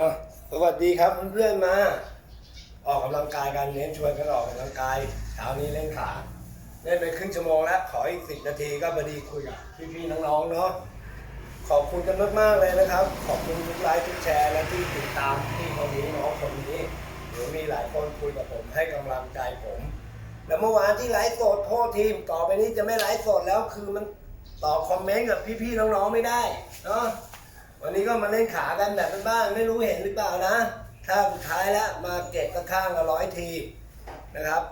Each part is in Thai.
อะสวัสดีครับเพื่อนๆมา ออกกำลังกายกันเน้นชวนกันออกกำลังกายเช้านี้เล่นขาเล่นไปครึ่งชั่วโมงแล้วขออีกสิบนาทีก็พอดีคุยกับพี่ๆน้องๆเนาะขอบคุณกันมากๆเลยนะครับ ขอบคุณทุกไลค์ทุกแชร์และที่ติดตามพี่คนนี้น้องคนนี้เดี๋ยวมีหลายคนคุยกับผมให้กำลังใจผม แล้วเมื่อวานที่ไลฟ์สดโทษทีมต่อไปนี้จะไม่ไลฟ์สดแล้วคือมันตอบคอมเมนต์กับพี่ๆน้องๆไม่ได้เนาะ วันนี้ก็มาเล่นขากันแบบบ้านๆไม่รู้เห็นหรือเปล่านะ ถ้าสุดท้ายแล้วมาเก็บก็ข้างละร้อยทีนะครับ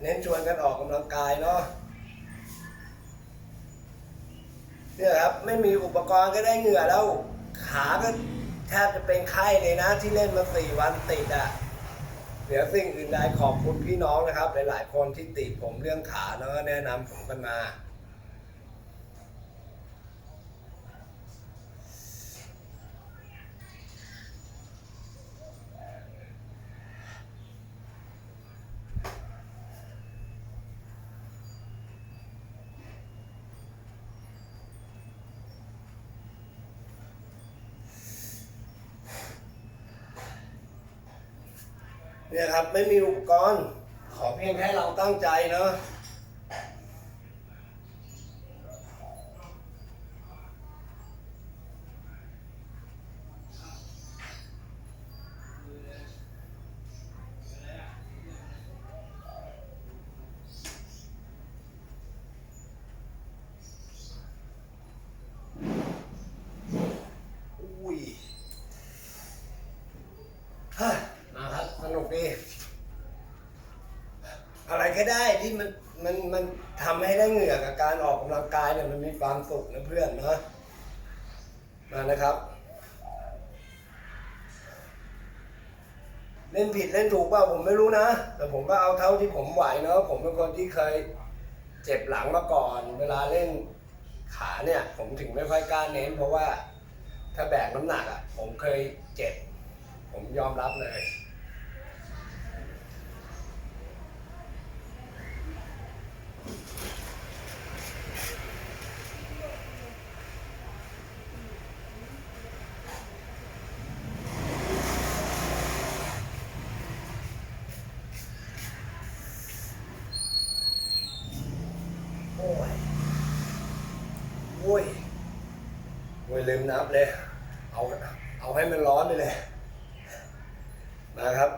เน้นชวนกันออกกำลังกายเนาะเนี่ยครับไม่มีอุปกรณ์ก็ได้เหงื่อแล้วขาก็แทบจะเป็นไข้เลยนะที่เล่นมาสี่วันติดอะ่ะเดี๋ยวสิ่งอื่นใดขอบคุณพี่น้องนะครับ หลายๆคนที่ติดผมเรื่องขาแล้วก็แนะนำผมกันมา เนี่ยครับไม่มีอุปกรณ์ขอเพียงแค่เราตั้งใจเนาะอุ้ยฮะมาครับสนุกดี อะไร ก็ได้ที่มันมันมันทำให้ได้เหงื่อกับการออกกำลังกายเนี่ยมันมีความสุขนะเพื่อนเนาะมานะครับ เล่นผิดเล่นถูกเปล่าผมไม่รู้นะ แต่ผมก็เอาเท่าที่ผมไหวเนาะผมเป็นคนที่เคยเจ็บหลังมาก่อน เวลาเล่นขาเนี่ย ผมถึงไม่ค่อยกล้าเน้น เพราะว่าถ้าแบกน้ำหนักอะ ผมเคยเจ็บ ผมยอมรับเลย โอ้ย โอ้ย โอ้ย ลืมนับเลย เอาเอาให้มันร้อนไปเลย มาครับ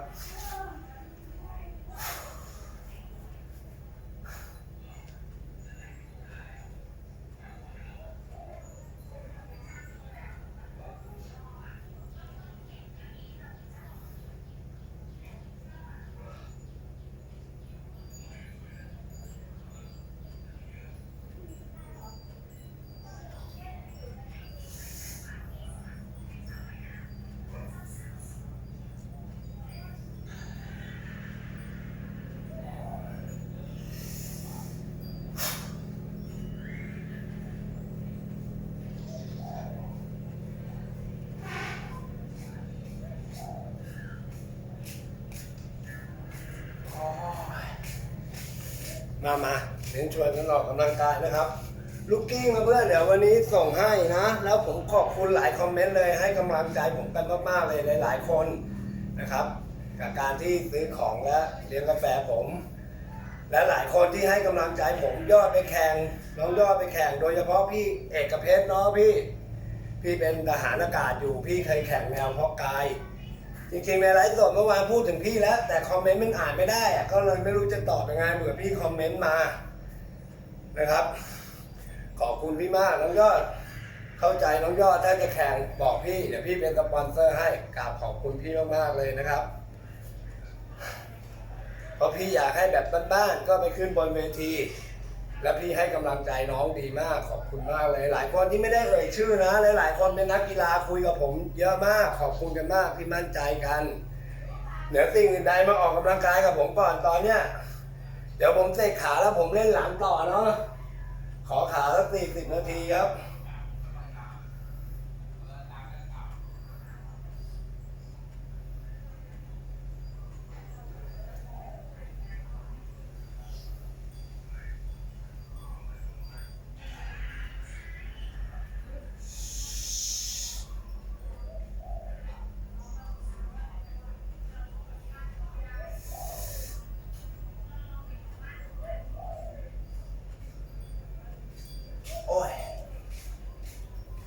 มามาเน้นชวนกันออกกำลังกายนะครับ ลูกกิ้งมาเพื่อนเดี๋ยววันนี้ส่งให้นะ แล้วผมขอบคุณหลายคอมเมนต์เลยให้กำลังใจผมกันมากๆเลยหลาย ๆ คนนะครับ กับการที่ซื้อของและเลี้ยงกาแฟผม และหลายคนที่ให้กำลังใจผมยอดไปแข่งน้องยอดไปแข่งโดยเฉพาะพี่เอกเพชรเนาะพี่ พี่เป็นทหารอากาศอยู่พี่เคยแข่งแนวเพาะกาย จริงๆในไลฟ์สดเมื่อวานพูดถึงพี่แล้ว แต่คอมเมนต์มันอ่านไม่ได้อะก็เลยไม่รู้จะตอบยังไงเผื่อพี่คอมเมนต์มานะครับ ขอบคุณพี่มากน้องยอด เข้าใจน้องยอดถ้าจะแข่งบอกพี่เดี๋ยวพี่เป็นสปอนเซอร์ให้กราบขอบคุณพี่มากๆเลยนะครับเพราะพี่อยากให้แบบบ้านๆก็ไปขึ้นบนเวที และพี่ให้กำลังใจน้องดีมากขอบคุณมากเลยหลายคนที่ไม่ได้เอ่ยชื่อนะหลายๆคนเป็นนักกีฬาคุยกับผม เยอะมากขอบคุณกันมากที่มั่นใจกันเหนือสิ่งอื่นใดมาออกกำลังกายกับผมก่อนตอนเนี้ยเดี๋ยวผมเตะขาแล้วผมเล่นหลังต่อเนาะขอขาสักสี่สิบนาทีครับ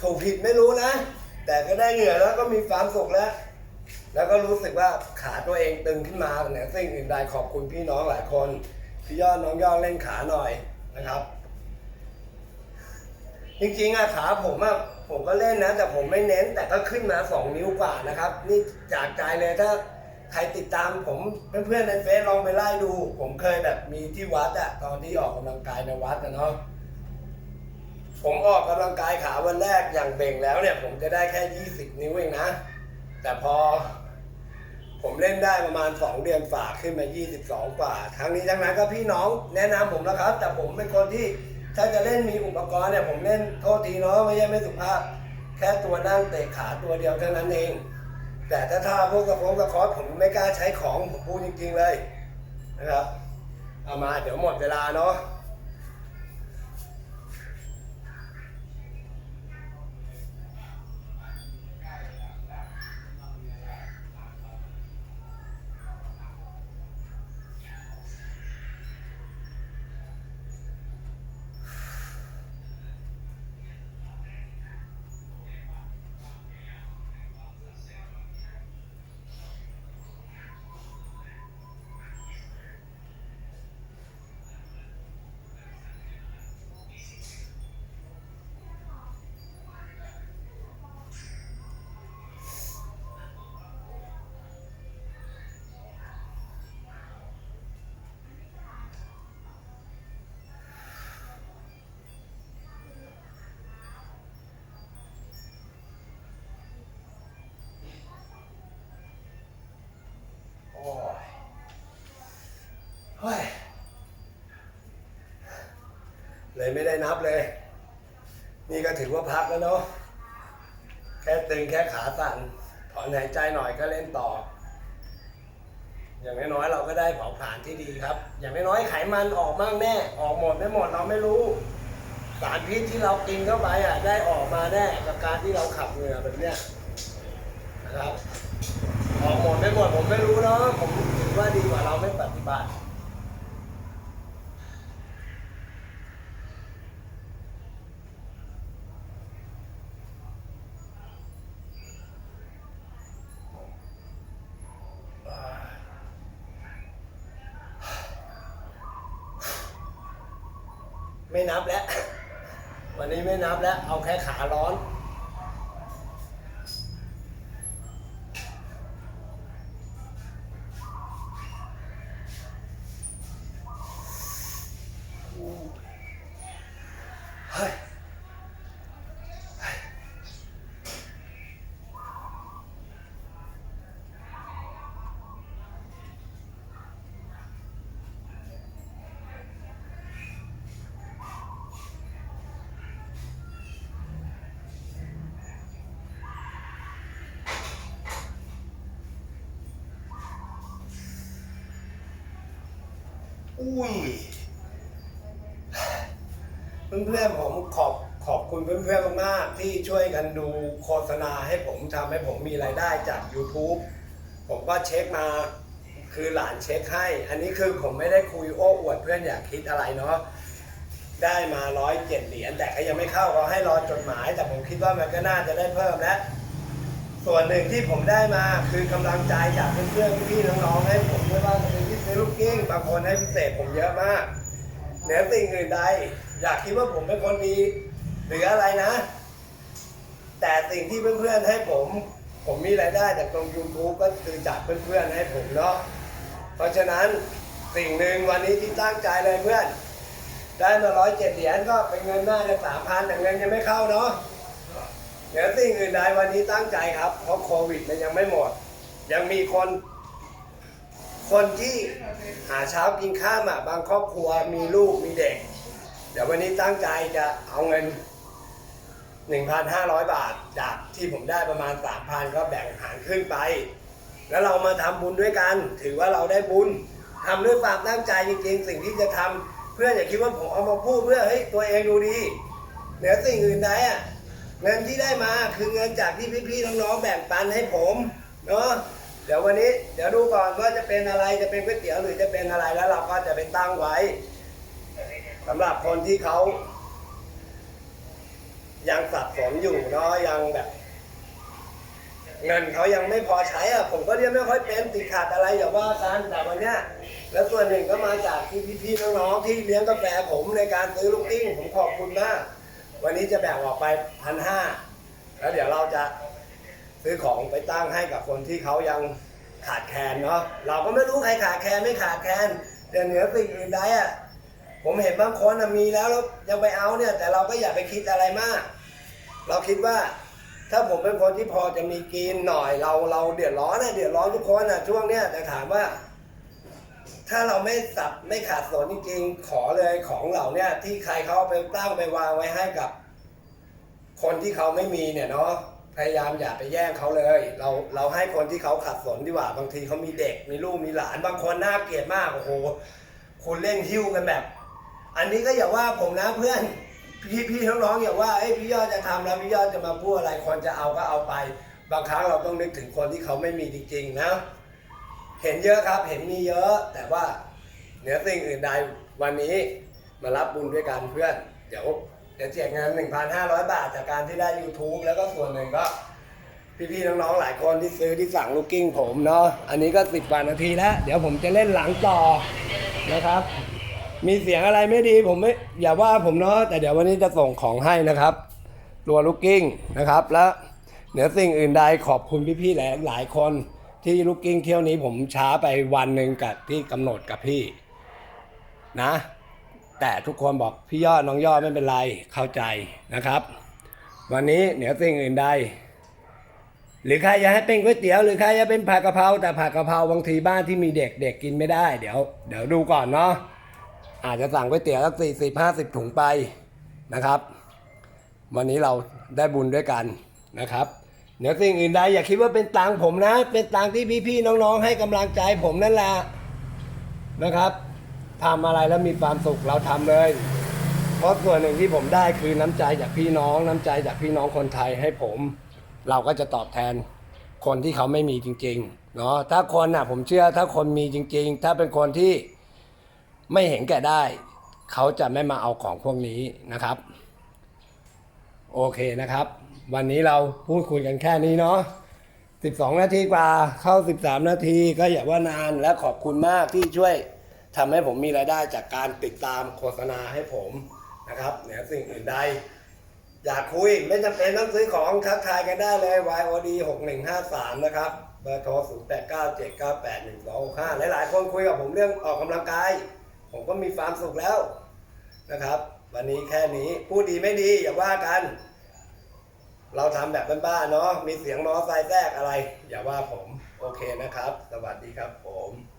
ถูกผิดไม่รู้นะ แต่ก็ได้เหงื่อแล้วก็มีความสุขแล้ว แล้วก็รู้สึกว่าขาตัวเองตึงขึ้นมาเนี่ยสิ่งอื่นใดขอบคุณพี่น้องหลายคน พี่ยอดน้องยอดเล่นขาหน่อยนะครับ จริงๆอะขาผมอะผมก็เล่นนะ แต่ผมไม่เน้นแต่ก็ขึ้นมา2นิ้วกว่านะครับ นี่จากใจเลยถ้าใครติดตามผมเพื่อนๆในเฟซลองไปไล่ดู ผมเคยแบบมีที่วัดอะตอนที่ออกกำลังกายในวัดนะเนาะ ผมออกกำลังกายขาวันแรกอย่างเบ่งแล้วเนี่ย ผมจะได้แค่ 20 นิ้วเองนะ แต่พอ ผมเล่นได้ประมาณ 2 เดือนฝากขึ้นมา 22 กว่า ทั้งนี้ทั้งนั้นก็พี่น้องแนะนำผมแล้วครับ แต่ผมเป็นคนที่ถ้าจะเล่นมีอุปกรณ์เนี่ย ผมเล่นโทษทีเนาะไม่ใช่ไม่สุภาพ แค่ตัวนั่งเตะขาตัวเดียวเท่านั้นเอง แต่ถ้าท่าพวกกระโปรงกระคอสผมไม่กล้าใช้ของผมพูดจริง ๆเลยนะครับ เอามาเดี๋ยวหมดเวลาเนาะ เลยไม่ได้นับเลย นี่ก็ถือว่าพักแล้วเนาะแค่ตึงแค่ขาสั่นถอนหายใจหน่อยก็เล่นต่อ อย่างน้อยๆเราก็ได้เผาผลาญที่ดีครับ อย่างน้อยๆไขมันออกมั่งแน่ ออกหมดไม่หมดเราไม่รู้ สารพิษที่เรากินเข้าไปอะได้ออกมาแน่กับการที่เราขับเหงื่อแบบเนี้ยนะครับออกหมดไม่หมดผมไม่รู้เนาะผมถือว่าดีกว่าเราไม่ปฏิบัติ ไม่นับแล้ว วันนี้ไม่นับแล้วเอาแค่ขาร้อน อุ้ยเพื่อนๆผมขอบขอบคุณเพื่อนๆมากๆที่ช่วยกันดูโฆษณาให้ผมทำให้ผมมีรายได้จาก YouTube ผมก็เช็คมาคือหลานเช็คให้ อันนี้คือผมไม่ได้คุยโอ้อวดเพื่อนอยากคิดอะไรเนาะได้มาร้อยเจ็ดเหรียญแต่ก็ยังไม่เข้าเขาให้รอจดหมาย แต่ผมคิดว่ามันก็น่าจะได้เพิ่มแล้วส่วนหนึ่งที่ผมได้มาคือกำลังใจจากเพื่อนๆพี่ๆน้องๆให้ผมไม่ว่าจะเป็น ลูกกิ้งบางคนให้พิเศษผมเยอะมากเหนือสิ่งอื่นใดอยากคิดว่าผมเป็นคนดีหรืออะไรนะ แต่สิ่งที่เพื่อนๆให้ผม ผมมีรายได้จากตรง YouTube ก็คือจากเพื่อนๆให้ผมเนาะเพราะฉะนั้นสิ่งหนึ่งวันนี้ที่ตั้งใจเลยเพื่อน ได้มาร้อยเจ็ดเหรียญก็เป็นเงินน่าจะสามพันแต่เงินยังไม่เข้าเนาะเหนือสิ่งอื่นใดวันนี้ตั้งใจครับ เพราะโควิดมันยังไม่หมด ยังมีคน คนที่หาเช้ากินข้ามอะบางครอบครัวมีลูกมีเด็ก เดี๋ยววันนี้ตั้งใจจะเอาเงิน 1,500 บาท จากที่ผมได้ประมาณ 3,000 ก็แบ่งหารขึ้นไป แล้วเรามาทำบุญด้วยกัน ถือว่าเราได้บุญทำด้วยความตั้งใจจริงๆ สิ่งที่จะทำเพื่อนอย่าคิดว่าผมเอามาพูดเพื่อเฮ้ยตัวเองดูดีเหนือสิ่งอื่นใดอะเงินที่ได้มาคือเงินจากที่พี่ๆน้องๆแบ่งปันให้ผมเนาะ เดี๋ยววันนี้เดี๋ยวดูก่อนว่าจะเป็นอะไรจะเป็นก๋วยเตี๋ยวหรือจะเป็นอะไรแล้วเราก็จะไปตั้งไว้สำหรับคนที่เขายังสับสนอยู่เนาะยังแบบ เงินเขายังไม่พอใช้อะผมก็เรียกไม่ค่อยเป็นติดขัดอะไรอย่าว่ากันแต่วันเนี้ยแล้วส่วนหนึ่งก็มาจากที่พี่ๆน้องๆที่เลี้ยงกาแฟผมในการซื้อลูกกิ้งผมขอบคุณมาก วันนี้จะแบ่งออกไปพันห้าแล้วเดี๋ยวเราจะ ซื้อของไปตั้งให้กับคนที่เขายังขาดแคลนเนาะเราก็ไม่รู้ใครขาดแคลนไม่ขาดแคลนแต่เหนือสิ่งอื่นใดอะผมเห็นบางคนมีแล้วแล้วยังไปเอาเนี่ย แต่เราก็อย่าไปคิดอะไรมาก เราคิดว่า ถ้าผมเป็นคนที่พอจะมีกินหน่อยเราเราเดือดร้อนนะเดือดร้อนทุกคนนะช่วงเนี้ยแต่ถามว่า ถ้าเราไม่สับไม่ขาดสนจริงๆขอเลยของเหล่าเนี้ยที่ใครเขาไปตั้งไปวางไว้ให้กับ คนที่เขาไม่มีเนี่ยเนาะ พยายามอย่าไปแย่งเขาเลย เราเราให้คนที่เขาขัดสนดีกว่าบางทีเขามีเด็กมีลูกมีหลานบางคนน่าเกลียดมากโอ้โหคุณเล่นหิ้วกันแบบ อันนี้ก็อย่าว่าผมนะเพื่อนพี่พี่น้องๆอย่าว่าเอ้ยพี่ยอดจะทำแล้วพี่ยอดจะมาพูดอะไรคนจะเอาก็เอาไป บางครั้งเราต้องนึกถึงคนที่เขาไม่มีจริงๆนะ เห็นเยอะครับเห็นมีเยอะ แต่ว่าเหนือสิ่งอื่นใดวันนี้มารับบุญด้วยกันเพื่อน เดี๋ยว เดี๋ยวแจกเงิน 1,500 บาทจากการที่ได้ YouTube แล้วก็ส่วนหนึ่งก็ พี่ๆน้องๆหลายคนที่ซื้อที่สั่งลูกกิ้งผมเนาะอันนี้ก็สิบกว่านาทีแล้ว เดี๋ยวผมจะเล่นหลังต่อนะครับ มีเสียงอะไรไม่ดีผมไม่อย่าว่าผมเนาะแต่เดี๋ยววันนี้จะส่งของให้นะครับตัวลูกกิ้งนะครับแล้วเหนือสิ่งอื่นใดขอบคุณพี่ๆหลายหลายคนที่ลูกกิ้งเที่ยวนี้ผมช้าไปวันหนึ่งกับที่กำหนดกับพี่นะ แต่ทุกคนบอกพี่ยอดน้องยอดไม่เป็นไรเข้าใจนะครับ วันนี้เหนือสิ่งอื่นใด หรือใครอยากให้เป็นก๋วยเตี๋ยวหรือใครอยากเป็นผัดกะเพราแต่ผัดกะเพราบางทีบ้านที่มีเด็กเด็กกินไม่ได้เดี๋ยวเดี๋ยวดูก่อนเนาะอาจจะสั่งก๋วยเตี๋ยวสักสี่สิบห้าสิบถุงไปนะครับ วันนี้เราได้บุญด้วยกันนะครับเดี๋ยวสิ่งอื่นใดอย่าคิดว่าเป็นตังค์ผมนะ เป็นตังค์ที่พี่ๆน้องๆ ให้กำลังใจผมนั่นแหละนะครับ ทำอะไรแล้วมีความสุขเราทำเลย เพราะส่วนหนึ่งที่ผมได้คือน้ำใจจากพี่น้อง น้ำใจจากพี่น้องคนไทยให้ผม เราก็จะตอบแทนคนที่เขาไม่มีจริงๆเนาะถ้าคนน่ะผมเชื่อถ้าคนมีจริง ๆ ถ้าเป็นคนที่ไม่เห็นแก่ได้ เขาจะไม่มาเอาของพวกนี้นะครับ โอเคนะครับ วันนี้เราพูดคุยกันแค่นี้เนาะ12 นาทีกว่าเข้า 13 นาทีก็อย่าว่านานและขอบคุณมากที่ช่วย ทำให้ผมมีรายได้จากการติดตามโฆษณาให้ผมนะครับเหนือสิ่งอื่นใด อยากคุยไม่จำเป็นต้องซื้อของทักทายกันได้เลย YOD 6153 นะครับเบอร์โทร 0 8 9 7 9 8 1 2 6 5 หลายๆ คนคุยกับผมเรื่องออกกำลังกาย ผมก็มีความสุขแล้วนะครับ วันนี้แค่นี้พูดดีไม่ดีอย่าว่ากัน เราทำแบบบ้านๆเนาะมีเสียงมอไซค์แทรกอะไร อย่าว่าผม โอเคนะครับ สวัสดีครับผม